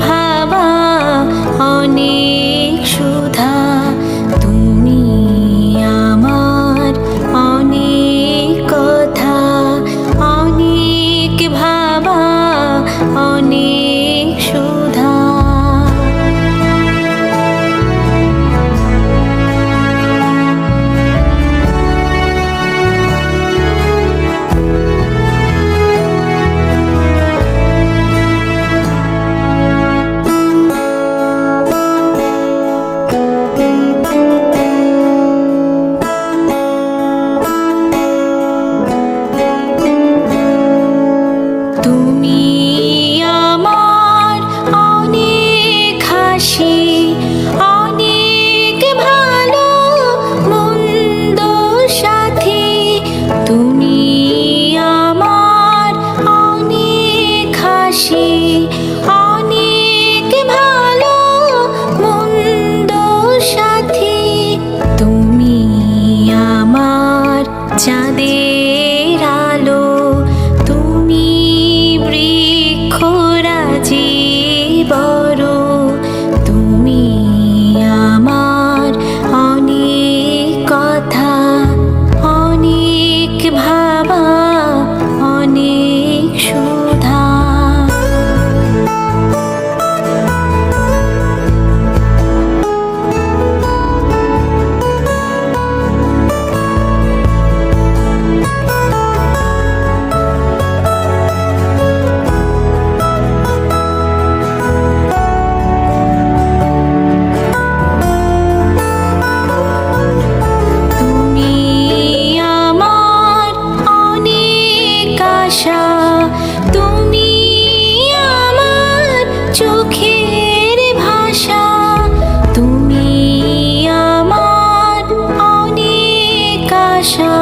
ভাবা অনেক 家的。আশা তুমি আমার চোখের ভাষা। তুমি আমার অনেক আশা।